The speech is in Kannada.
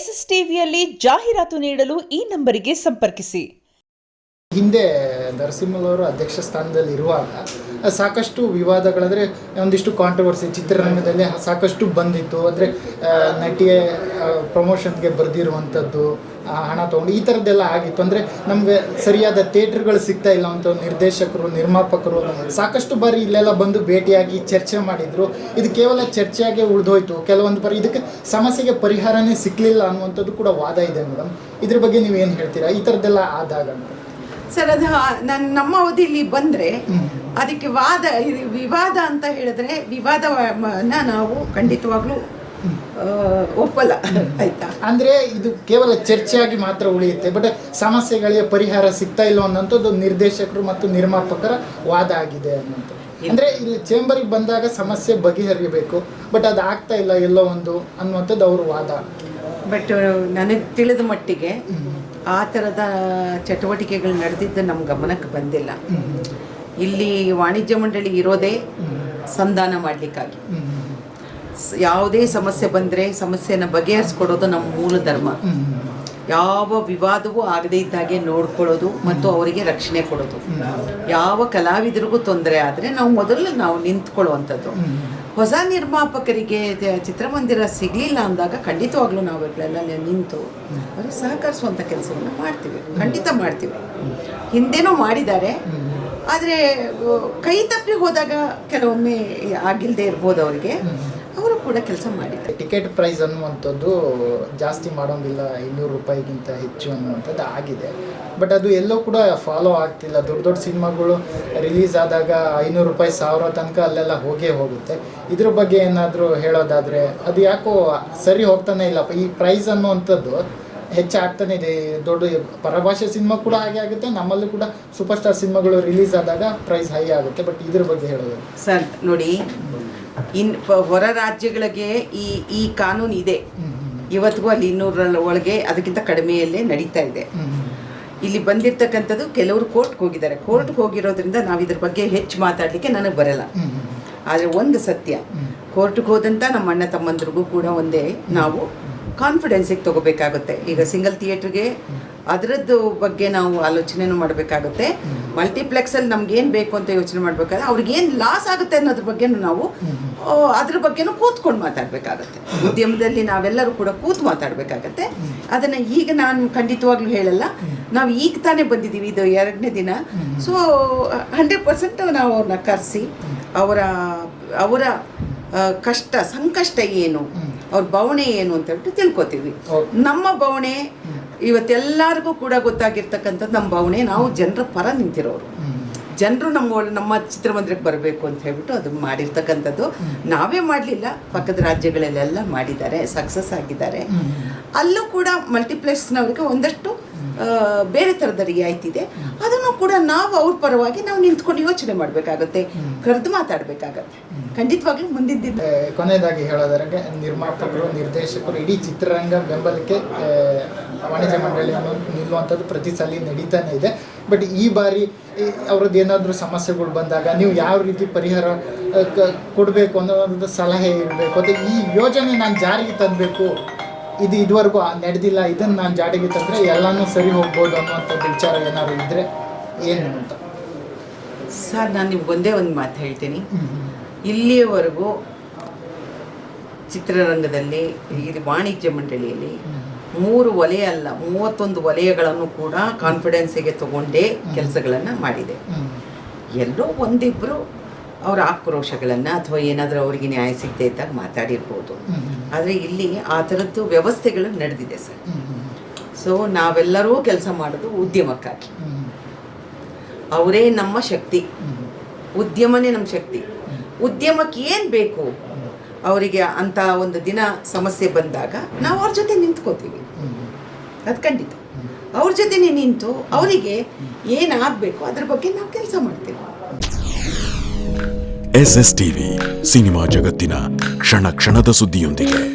ಎಸ್ಎಸ್ ಟಿವಿಯಲ್ಲಿ ಜಾಹೀರಾತು ನೀಡಲು ಈ ನಂಬರಿಗೆ ಸಂಪರ್ಕಿಸಿ. ಹಿಂದೆ ನರಸಿಂಹನವರು ಅಧ್ಯಕ್ಷ ಸ್ಥಾನದಲ್ಲಿ ಇರುವಾಗ ಸಾಕಷ್ಟು ವಿವಾದಗಳಂದರೆ ಒಂದಿಷ್ಟು ಕಾಂಟ್ರವರ್ಸಿ ಚಿತ್ರರಂಗದಲ್ಲಿ ಸಾಕಷ್ಟು ಬಂದಿತ್ತು. ಅಂದರೆ ನಟಿಯ ಪ್ರಮೋಷನ್ಗೆ ಬರೆದಿರುವಂಥದ್ದು ಹಣ ತೊಗೊಂಡು ಈ ಥರದ್ದೆಲ್ಲ ಆಗಿತ್ತು. ಅಂದರೆ ನಮಗೆ ಸರಿಯಾದ ಥಿಯೇಟ್ರ್ಗಳು ಸಿಗ್ತಾ ಇಲ್ಲ ಅಂತ ನಿರ್ದೇಶಕರು, ನಿರ್ಮಾಪಕರು ಸಾಕಷ್ಟು ಬಾರಿ ಇಲ್ಲೆಲ್ಲ ಬಂದು ಭೇಟಿಯಾಗಿ ಚರ್ಚೆ ಮಾಡಿದರು. ಇದು ಕೇವಲ ಚರ್ಚೆಯಾಗೆ ಉಳಿದೋಯ್ತು. ಕೆಲವೊಂದು ಬಾರಿ ಇದಕ್ಕೆ ಸಮಸ್ಯೆಗೆ ಪರಿಹಾರನೇ ಸಿಕ್ಕಲಿಲ್ಲ ಅನ್ನುವಂಥದ್ದು ಕೂಡ ವಾದ ಇದೆ ಮೇಡಮ್. ಇದ್ರ ಬಗ್ಗೆ ನೀವು ಏನು ಹೇಳ್ತೀರಾ? ಈ ಥರದ್ದೆಲ್ಲ ಆದಾಗ ಸರ್ ಅದು ನನ್ನ ನಮ್ಮ ಅವಧಿಯಲ್ಲಿ ಬಂದರೆ ಅದಕ್ಕೆ ವಾದ ವಿವಾದ ಅಂತ ಹೇಳಿದ್ರೆ ವಿವಾದವನ್ನ ನಾವು ಖಂಡಿತವಾಗ್ಲೂ ಒಪ್ಪಲ್ಲ. ಆಯ್ತಾ? ಅಂದ್ರೆ ಇದು ಕೇವಲ ಚರ್ಚೆಯಾಗಿ ಮಾತ್ರ ಉಳಿಯುತ್ತೆ ಬಟ್ ಸಮಸ್ಯೆಗಳಿಗೆ ಪರಿಹಾರ ಸಿಗ್ತಾ ಇಲ್ಲ ಅನ್ನೋಂಥದ್ದು ನಿರ್ದೇಶಕರು ಮತ್ತು ನಿರ್ಮಾಪಕರ ವಾದ ಆಗಿದೆ ಅನ್ನೋಂಥದ್ದು. ಅಂದ್ರೆ ಇಲ್ಲಿ ಚೇಂಬರ್ಗೆ ಬಂದಾಗ ಸಮಸ್ಯೆ ಬಗೆಹರಿಯಬೇಕು ಬಟ್ ಅದು ಆಗ್ತಾ ಇಲ್ಲ ಎಲ್ಲೋ ಒಂದು ಅನ್ನುವಂಥದ್ದು ಅವ್ರ ವಾದ. ಬಟ್ ನನಗೆ ತಿಳಿದ ಮಟ್ಟಿಗೆ ಆ ಥರದ ಚಟುವಟಿಕೆಗಳು ನಡೆದಿದ್ದು ನಮ್ಮ ಗಮನಕ್ಕೆ ಬಂದಿಲ್ಲ. ಇಲ್ಲಿ ವಾಣಿಜ್ಯ ಮಂಡಳಿ ಇರೋದೇ ಸಂಧಾನ ಮಾಡಲಿಕ್ಕಾಗಿ. ಯಾವುದೇ ಸಮಸ್ಯೆ ಬಂದರೆ ಸಮಸ್ಯೆನ ಬಗೆಹರಿಸ್ಕೊಡೋದು ನಮ್ಮ ಮೂಲ ಧರ್ಮ. ಯಾವ ವಿವಾದವೂ ಆಗದೇ ಇದ್ದಾಗೆ ನೋಡ್ಕೊಳ್ಳೋದು ಮತ್ತು ಅವರಿಗೆ ರಕ್ಷಣೆ ಕೊಡೋದು. ಯಾವ ಕಲಾವಿದರಿಗೂ ತೊಂದರೆ ಆದರೆ ನಾವು ಮೊದಲು ನಾವು ನಿಂತ್ಕೊಳ್ಳುವಂಥದ್ದು. ಹೊಸ ನಿರ್ಮಾಪಕರಿಗೆ ಚಿತ್ರಮಂದಿರ ಸಿಗಲಿಲ್ಲ ಅಂದಾಗ ಖಂಡಿತವಾಗ್ಲೂ ನಾವು ನಾವುಗಳೆಲ್ಲ ನಿಂತು ಅವರು ಸಹಕರಿಸುವಂಥ ಕೆಲಸವನ್ನು ಮಾಡ್ತೀವಿ. ಖಂಡಿತ ಮಾಡ್ತೀವಿ. ಹಿಂದೆನೂ ಮಾಡಿದ್ದಾರೆ. ಆದರೆ ಕೈ ತಪ್ಪಿ ಹೋದಾಗ ಕೆಲವೊಮ್ಮೆ ಆಗಿಲ್ಲದೆ ಇರ್ಬೋದು ಅವರಿಗೆ. ಅವರು ಕೂಡ ಕೆಲಸ ಮಾಡಿದೆ ಟಿಕೆಟ್ ಪ್ರೈಸ್ ಅನ್ನುವಂಥದ್ದು ಜಾಸ್ತಿ ಮಾಡೋಂಗಿಲ್ಲ ಇನ್ನೂರು ರೂಪಾಯಿಗಿಂತ ಹೆಚ್ಚು ಅನ್ನುವಂಥದ್ದು ಆಗಿದೆ. ಬಟ್ ಅದು ಎಲ್ಲೋ ಕೂಡ ಫಾಲೋ ಆಗ್ತಿಲ್ಲ. ದೊಡ್ಡ ದೊಡ್ಡ ಸಿನಿಮಾಗಳು ರಿಲೀಸ್ ಆದಾಗ ಐನೂರು ರೂಪಾಯಿ ಸಾವಿರ ತನಕ ಅಲ್ಲೆಲ್ಲ ಹೋಗೇ ಹೋಗುತ್ತೆ. ಇದ್ರ ಬಗ್ಗೆ ಏನಾದರೂ ಹೇಳೋದಾದರೆ ಅದು ಯಾಕೋ ಸರಿ ಹೋಗ್ತಾನೆ ಇಲ್ಲಪ್ಪ ಈ ಪ್ರೈಸ್ ಅನ್ನುವಂಥದ್ದು ಹೆಚ್ಚಾಗ್ತಾನೆ ಇದೆ. ದೊಡ್ಡ ಪರಭಾಷೆ ಸಿನಿಮಾ ಕೂಡ ಹಾಗೆ ಆಗುತ್ತೆ. ನಮ್ಮಲ್ಲೂ ಕೂಡ ಸೂಪರ್ ಸ್ಟಾರ್ ಸಿನಿಮಾಗಳು ರಿಲೀಸ್ ಆದಾಗ ಪ್ರೈಸ್ ಹೈ ಆಗುತ್ತೆ. ಬಟ್ ಇದ್ರ ಬಗ್ಗೆ ಹೇಳೋದು ಸರ್ ನೋಡಿ ಇನ್ ಹೊರ ರಾಜ್ಯಗಳಿಗೆ ಈ ಈ ಕಾನೂನು ಇದೆ. ಇವತ್ತಿಗೂ ಅಲ್ಲಿ ಇನ್ನೂರ ಒಳಗೆ ಅದಕ್ಕಿಂತ ಕಡಿಮೆಯಲ್ಲೇ ನಡೀತಾ ಇದೆ. ಇಲ್ಲಿ ಬಂದಿರ್ತಕ್ಕಂಥದ್ದು ಕೆಲವರು ಕೋರ್ಟ್ಗೆ ಹೋಗಿದ್ದಾರೆ. ಕೋರ್ಟ್ಗೆ ಹೋಗಿರೋದ್ರಿಂದ ನಾವು ಇದ್ರ ಬಗ್ಗೆ ಹೆಚ್ಚು ಮಾತಾಡಲಿಕ್ಕೆ ನನಗೆ ಬರಲ್ಲ. ಆದರೆ ಒಂದು ಸತ್ಯ ಕೋರ್ಟ್ಗೆ ಹೋದಂಥ ನಮ್ಮ ಅಣ್ಣ ತಮ್ಮಂದ್ರಿಗೂ ಕೂಡ ಒಂದೇ ನಾವು ಕಾನ್ಫಿಡೆನ್ಸಿಗೆ ತಗೋಬೇಕಾಗುತ್ತೆ. ಈಗ ಸಿಂಗಲ್ ಥಿಯೇಟ್ರಿಗೆ ಅದರದ್ದು ಬಗ್ಗೆ ನಾವು ಆಲೋಚನೆನೂ ಮಾಡಬೇಕಾಗುತ್ತೆ. ಮಲ್ಟಿಪ್ಲೆಕ್ಸಲ್ಲಿ ನಮ್ಗೆ ಏನು ಬೇಕು ಅಂತ ಯೋಚನೆ ಮಾಡಬೇಕಾದ್ರೆ ಅವ್ರಿಗೆ ಏನು ಲಾಸ್ ಆಗುತ್ತೆ ಅನ್ನೋದ್ರ ಬಗ್ಗೆ ನಾವು ಅದ್ರ ಬಗ್ಗೆನೂ ಕೂತ್ಕೊಂಡು ಮಾತಾಡಬೇಕಾಗತ್ತೆ. ಉದ್ಯಮದಲ್ಲಿ ನಾವೆಲ್ಲರೂ ಕೂಡ ಕೂತು ಮಾತಾಡಬೇಕಾಗತ್ತೆ. ಅದನ್ನು ಈಗ ನಾನು ಖಂಡಿತವಾಗ್ಲೂ ಹೇಳಲ್ಲ. ನಾವು ಈಗ ತಾನೇ ಬಂದಿದ್ದೀವಿ ಇದು ಎರಡನೇ ದಿನ. ಸೊ ಹಂಡ್ರೆಡ್ ಪರ್ಸೆಂಟ್ ನಾವು ಅವ್ರನ್ನ ಕರೆಸಿ ಅವರ ಅವರ ಕಷ್ಟ ಸಂಕಷ್ಟ ಏನು? ಅವ್ರ ಬವಣೆ ಏನು ಅಂತ ಹೇಳ್ಬಿಟ್ಟು ತಿಳ್ಕೊತೀವಿ. ನಮ್ಮ ಬವಣೆ ಇವತ್ತೆಲ್ಲರಿಗೂ ಕೂಡ ಗೊತ್ತಾಗಿರ್ತಕ್ಕಂಥದ್ದು ನಮ್ಮ ಬವಣೆ ನಾವು ಜನರ ಪರ ನಿಂತಿರೋರು. ಜನರು ನಮ್ಮ ನಮ್ಮ ಚಿತ್ರಮಂದಿರಕ್ಕೆ ಬರಬೇಕು ಅಂತ ಹೇಳ್ಬಿಟ್ಟು ಅದು ಮಾಡಿರ್ತಕ್ಕಂಥದ್ದು. ನಾವೇ ಮಾಡಲಿಲ್ಲ ಪಕ್ಕದ ರಾಜ್ಯಗಳಲ್ಲೆಲ್ಲ ಮಾಡಿದ್ದಾರೆ ಸಕ್ಸಸ್ ಆಗಿದ್ದಾರೆ. ಅಲ್ಲೂ ಕೂಡ ಮಲ್ಟಿಪ್ಲೆಕ್ಸ್ನವ್ರಿಗೆ ಒಂದಷ್ಟು ಬೇರೆ ಥರದ ರಿಯಾಯಿತಿ ಇದೆ ಅದನ್ನು ಕೂಡ ನಾವು ಅವ್ರ ಪರವಾಗಿ ನಾವು ನಿಂತ್ಕೊಂಡು ಯೋಚನೆ ಮಾಡಬೇಕಾಗತ್ತೆ ಕರೆದು ಮಾತಾಡಬೇಕಾಗತ್ತೆ. ಖಂಡಿತವಾಗ್ಲೂ ಆ, ಕೊನೆಯದಾಗಿ ಹೇಳೋದರಂಗೆ ನಿರ್ಮಾಪಕರು ನಿರ್ದೇಶಕರು ಇಡೀ ಚಿತ್ರರಂಗ ಬೆಂಬಲಕ್ಕೆ ವಾಣಿಜ್ಯ ಮಂಡಳಿ ಅನ್ನೋದು ನಿಲ್ಲುವಂಥದ್ದು ಪ್ರತಿ ಸಲ ನಡೀತಾನೆ ಇದೆ. ಬಟ್ ಈ ಬಾರಿ ಅವ್ರದ್ದು ಏನಾದರೂ ಸಮಸ್ಯೆಗಳು ಬಂದಾಗ ನೀವು ಯಾವ ರೀತಿ ಪರಿಹಾರ ಕೊಡಬೇಕು ಅನ್ನೋ ಸಲಹೆ ಇರಬೇಕು. ಮತ್ತು ಈ ಯೋಜನೆ ನಾನು ಜಾರಿಗೆ ತಂದಬೇಕು ಇದು ಇದುವರೆಗೂ ನಡೆದಿಲ್ಲ ಇದನ್ನು ನಾನು ಜಾರಿಗೆ ತಂದರೆ ಎಲ್ಲನೂ ಸರಿ ಹೋಗ್ಬೋದು ಅನ್ನುವಂಥದ್ದು ವಿಚಾರ ಏನಾದರೂ ಇದ್ದರೆ ಏನು ಅಂತ ಸರ್ ನಾನು ನಿಮ್ಗೆ ಒಂದೇ ಒಂದು ಮಾತು ಹೇಳ್ತೀನಿ. ಇಲ್ಲಿಯವರೆಗೂ ಚಿತ್ರರಂಗದಲ್ಲಿ ಈ ವಾಣಿಜ್ಯ ಮಂಡಳಿಯಲ್ಲಿ ಮೂರು ವಲಯ ಅಲ್ಲ ಮೂವತ್ತೊಂದು ವಲಯಗಳನ್ನು ಕೂಡ ಕಾನ್ಫಿಡೆನ್ಸಿಗೆ ತಗೊಂಡೇ ಕೆಲಸಗಳನ್ನು ಮಾಡಿದೆ. ಎಲ್ಲೋ ಒಂದಿಬ್ಬರು ಅವರ ಆಕ್ರೋಶಗಳನ್ನು ಅಥವಾ ಏನಾದರೂ ಅವರಿಗೆ ನ್ಯಾಯ ಸಿಗದೆ ಇದ್ದಾಗ ಮಾತಾಡಿರ್ಬೋದು. ಆದರೆ ಇಲ್ಲಿ ಆ ಥರದ್ದು ವ್ಯವಸ್ಥೆಗಳು ನಡೆದಿದೆ ಸರ್. ಸೊ ನಾವೆಲ್ಲರೂ ಕೆಲಸ ಮಾಡೋದು ಉದ್ಯಮಕ್ಕಾಗಿ. ಅವರೇ ನಮ್ಮ ಶಕ್ತಿ. ಉದ್ಯಮನೇ ನಮ್ಮ ಶಕ್ತಿ. ಉದ್ಯಮಕ್ಕೆ ಏನು ಬೇಕು? ಅವರಿಗೆ ಅಂತ ಒಂದು ದಿನ ಸಮಸ್ಯೆ ಬಂದಾಗ ನಾವು ಅವ್ರ ಜೊತೆ ನಿಂತ್ಕೋತೀವಿ. ಅದು ಖಂಡಿತ. ಅವ್ರ ಜೊತೆನೇ ನಿಂತು ಅವರಿಗೆ ಏನಾಗಬೇಕು ಅದ್ರ ಬಗ್ಗೆ ನಾವು ಕೆಲಸ ಮಾಡ್ತೀವಿ. ಎಸ್ ಎಸ್ ಟಿವಿ ಸಿನಿಮಾ ಜಗತ್ತಿನ ಕ್ಷಣ ಕ್ಷಣದ ಸುದ್ದಿಯೊಂದಿಗೆ.